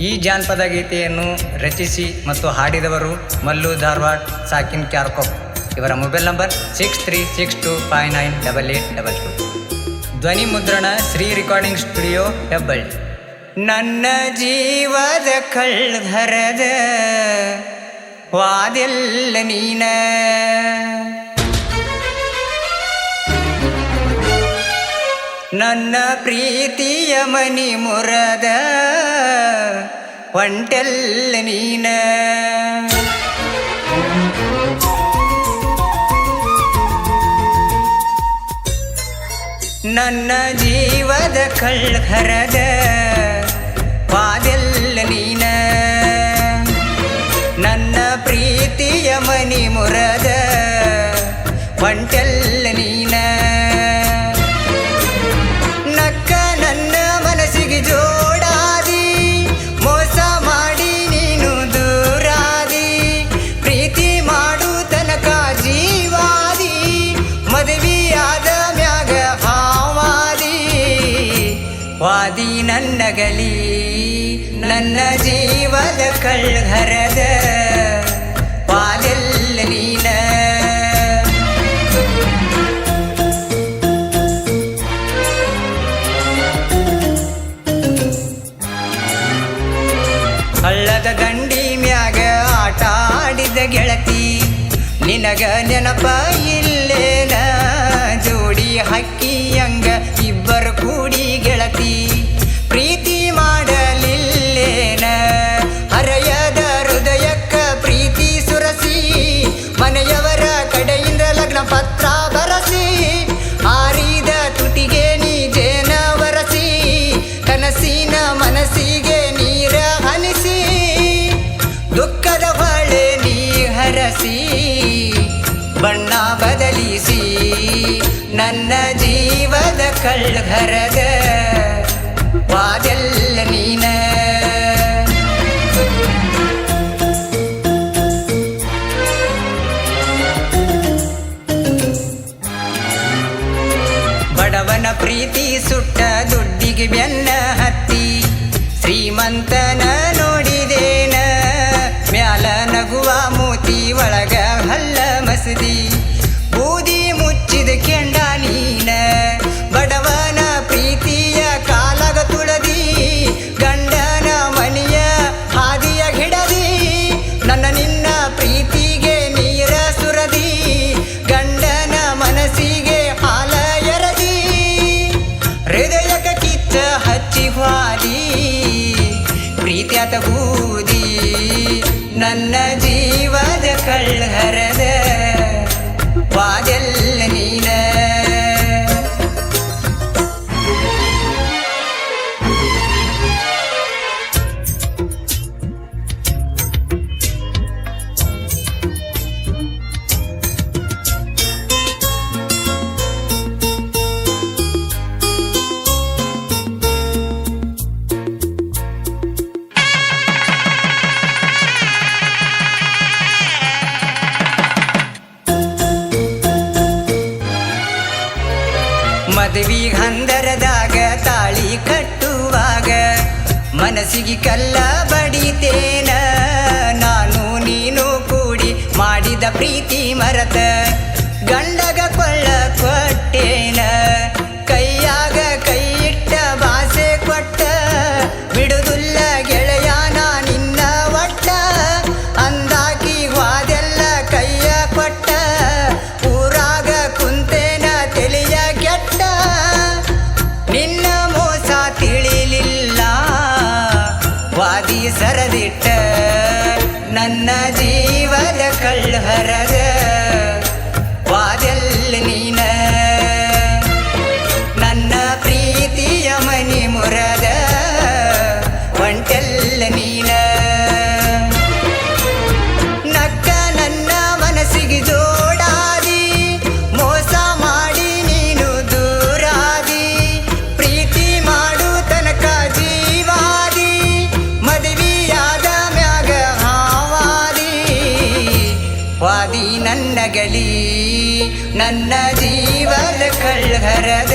ಈ ಜಾನಪದ ಗೀತೆಯನ್ನು ರಚಿಸಿ ಮತ್ತು ಹಾಡಿದವರು ಮಲ್ಲು ಧಾರವಾಡ್, ಸಾಕಿನ್ ಕ್ಯಾರ್ಕೋಪ್. ಇವರ mobile number six three six two five nine double eight double two ಧ್ವನಿ ಮುದ್ರಣ ಶ್ರೀ ರೆಕಾರ್ಡಿಂಗ್ ಸ್ಟುಡಿಯೋ ಹೆಬ್ಬಳ್ಳಿ. ನನ್ನ ಜೀವದ ಕಳ್ಳಧರದ ವಾದೆಲ್ಲ ನೀನ. ನನ್ನ ಪ್ರೀತಿಯ ಮನಿ ಮುರದ ಒಂಟೆಲ್ಲ ನೀನ ನನ್ನ ಜೀವದ ಕಳ್ಹರದ ವಾದೆಲ್ಲ ನೀನ ನನ್ನ ಪ್ರೀತಿಯ ಮನಿ ಮುರದ ಒಂಟೆಲ್ಲ ನೀನ ನನ್ನಗಲಿ ನನ್ನ ಜೀವದ ಕಳ್ಹರದ ಪಾಲೆಲ್ಲ ನೀನ ಹಳ್ಳದ ದಂಡಿ ಮ್ಯಾಗ ಆಟ ಆಡಿದ ಗೆಳತಿ ನಿನಗ ನೆನಪ ಬಣ್ಣ ಬದಲಿಸಿ ನನ್ನ ಜೀವದ ಕಳ್ಹರದ ವಾದೆಲ್ಲ ನೀನ. ಬಡವನ ಪ್ರೀತಿ ಸುಟ್ಟ ದುಡ್ಡಿಗೆ ಬೆನ್ನ ಹತ್ತಿ ಶ್ರೀಮಂತನ ನೋಡಿದೇನ ಮ್ಯಾಲ ನಗುವ ಮೂತಿ ಒಳಗ ಹಲ್ಲ ಬೂದಿ ನನ್ನ ಮದುವೆ ಹಂದರದಾಗ ತಾಳಿ ಕಟ್ಟುವಾಗ ಮನಸ್ಸಿಗೆ ಕಲ್ಲ ಬಡಿತೇನ. ನಾನು ನೀನು ಕೂಡಿ ಮಾಡಿದ ಪ್ರೀತಿ ಮರತ ಜೀವದ ನನ್ನ ಜೀವನ ಕಳ್ಹರದ